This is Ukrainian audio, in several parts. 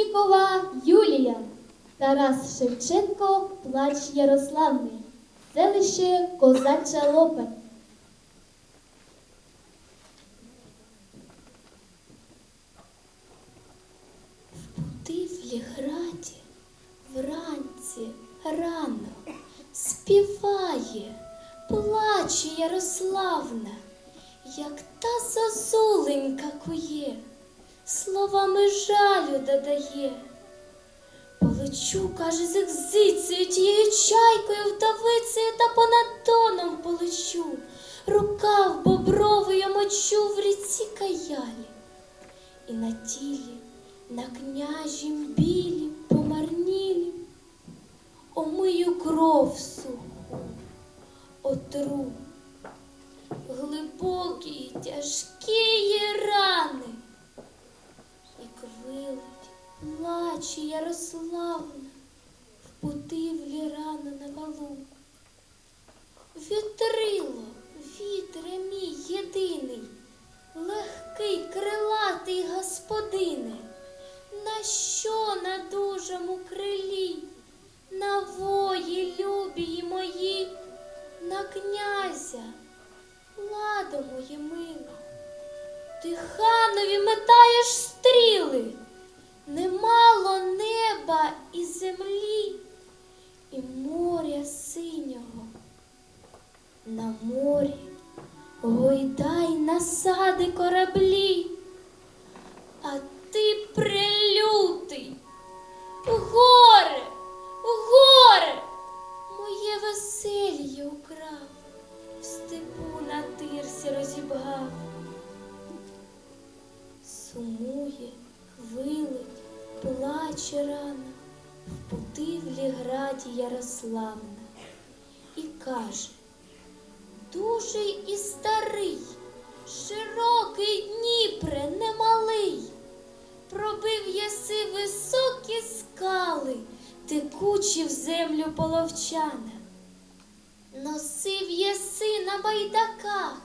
Дуднікова Юлія, Тарас Шевченко, плач Ярославний, селище Козача Лопань. В Путивлі граді вранці рано співає, плаче Ярославна, як та зозуленька кує, словами жалю додає. Полечу, каже, з екзицею, тією чайкою, вдовицею та понад доном полечу, рукав бобровий мочу в ріці каялі, і на тілі, на княжім білі, помарнілі, омию кров суху, отру, глибокі й тяжкі Ярославна в путивлі рано на валу. Вітрило, вітре мій єдиний, легкий, крилатий господине, на що на дужому крилі, на вої любії мої, на князя, ладо моє миле, ти ханові метаєш стріли, немало неба і землі, і моря синього. На морі гойдай насади кораблі, а ти прилютий, горе, горе, моє весельє украв, в степу на тирсі розібгав. Хвилить, плаче рано, в путивлі граді Ярославна, і каже Дужий і старий, широкий Дніпре, немалий, пробив єси високі скали, текучі в землю половчана. Носив єси на байдаках,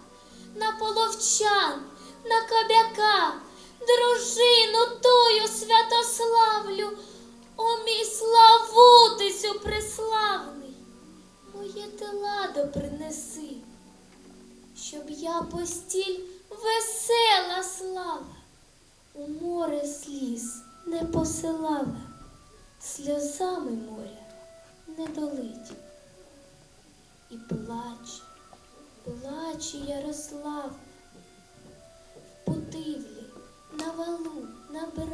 на половчан, на кобяках, дружину тою святославлю, о мій славутисю преславний, моє теладо принеси, щоб я постіль весела слава, у море сліз не посилала, сльозами моря не долить. І плаче, плаче Ярослав в путивлі, на валу, на брамі.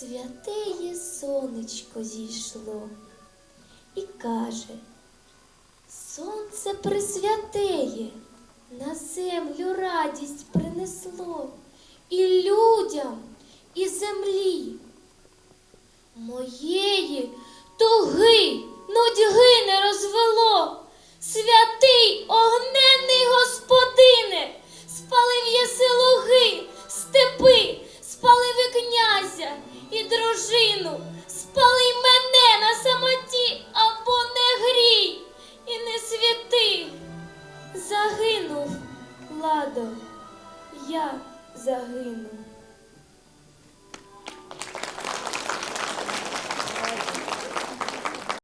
Святеє сонечко зійшло і каже, сонце присвятеє, на землю радість принесло і людям, і землі. Моєї туги, нудьги не Загинув.